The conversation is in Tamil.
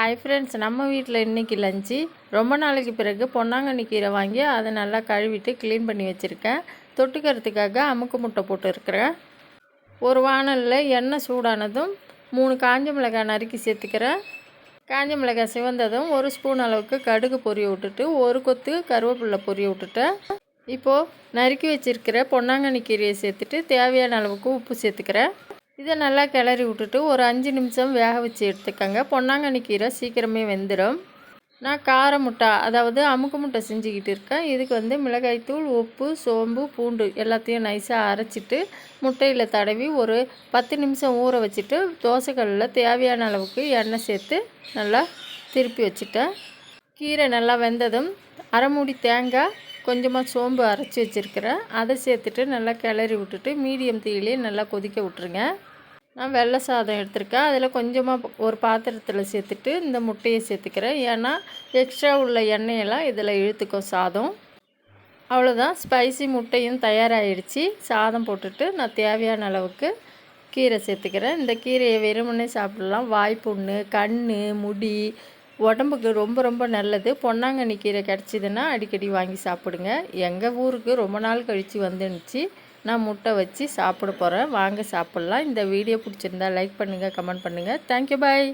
ஹாய் ஃப்ரெண்ட்ஸ் நம்ம வீட்டில் இன்றைக்கி லஞ்சு ரொம்ப நாளைக்கு பிறகு பொன்னாங்கண்ணி கீரை வாங்கி அதை நல்லா கழுவிட்டு க்ளீன் பண்ணி வச்சுருக்கேன். தொட்டுக்கிறதுக்காக அமுக்கு முட்டை போட்டுருக்கிறேன். ஒரு வானலில் எண்ணெய் சூடானதும் மூணு காஞ்ச மிளகாய் நறுக்கி சேர்த்துக்கிறேன். காஞ்ச மிளகாய் சிவந்ததும் ஒரு ஸ்பூன் அளவுக்கு கடுகு பொரிய விட்டுட்டு ஒரு கொத்து கருவேப்பிலை பொரிய விட்டுட்டேன். இப்போது நறுக்கி வச்சுருக்கிற பொன்னாங்கண்ணி கீரையை சேர்த்துட்டு தேவையான அளவுக்கு உப்பு சேர்த்துக்கிறேன். இதை நல்லா கிளறி விட்டுட்டு ஒரு அஞ்சு நிமிஷம் வேக வச்சு எடுத்துக்கோங்க. பொன்னாங்கண்ணி கீரை சீக்கிரமே வெந்துடும் நான் கார முட்டை அதாவது அமுக்கு முட்டை செஞ்சுக்கிட்டு இருக்கேன். இதுக்கு வந்து மிளகாய்த்தூள் உப்பு சோம்பு பூண்டு எல்லாத்தையும் நைஸாக அரைச்சிட்டு முட்டையில் தடவி ஒரு பத்து நிமிஷம் ஊற வச்சுட்டு தோசைக்கல்லில் தேவையான அளவுக்கு எண்ணெய் சேர்த்து நல்லா திருப்பி வச்சுட்டேன். கீரை நல்லா வெந்ததும் அரைமூடி தேங்காய் கொஞ்சமாக சோம்பு அரைச்சி வச்சுருக்கிறேன். அதை சேர்த்துட்டு நல்லா கிளறி விட்டுட்டு மீடியம் தீயிலே நல்லா கொதிக்க விட்ருங்க நான் வெள்ளை சாதம் எடுத்திருக்கேன். அதில் கொஞ்சமாக ஒரு பாத்திரத்தில் சேர்த்துட்டு இந்த முட்டையை சேர்த்துக்கிறேன். ஏன்னா எக்ஸ்ட்ரா உள்ள எண்ணெயெல்லாம் இதில் இழுத்துக்கும் சாதம். அவ்வளோதான் ஸ்பைசி முட்டையும் தயாராகிடுச்சு சாதம் போட்டுட்டு நான் தேவையான அளவுக்கு கீரை சேர்த்துக்கிறேன். இந்த கீரையை வெறுமனே சாப்பிடலாம். வாய்ப்புண்ணு கண் முடி உடம்புக்கு ரொம்ப ரொம்ப நல்லது. பொன்னாங்கண்ணி கீரை கிடச்சிதுன்னா அடிக்கடி வாங்கி சாப்பிடுங்க. எங்கள் ஊருக்கு ரொம்ப நாள் கழித்து வந்துருந்துச்சு நான் முட்டை வச்சு சாப்பிட போகிறேன் வாங்க சாப்பிட்லாம். இந்த வீடியோ பிடிச்சிருந்தா லைக் பண்ணுங்கள் கமெண்ட் பண்ணுங்கள் தேங்க்யூ பாய்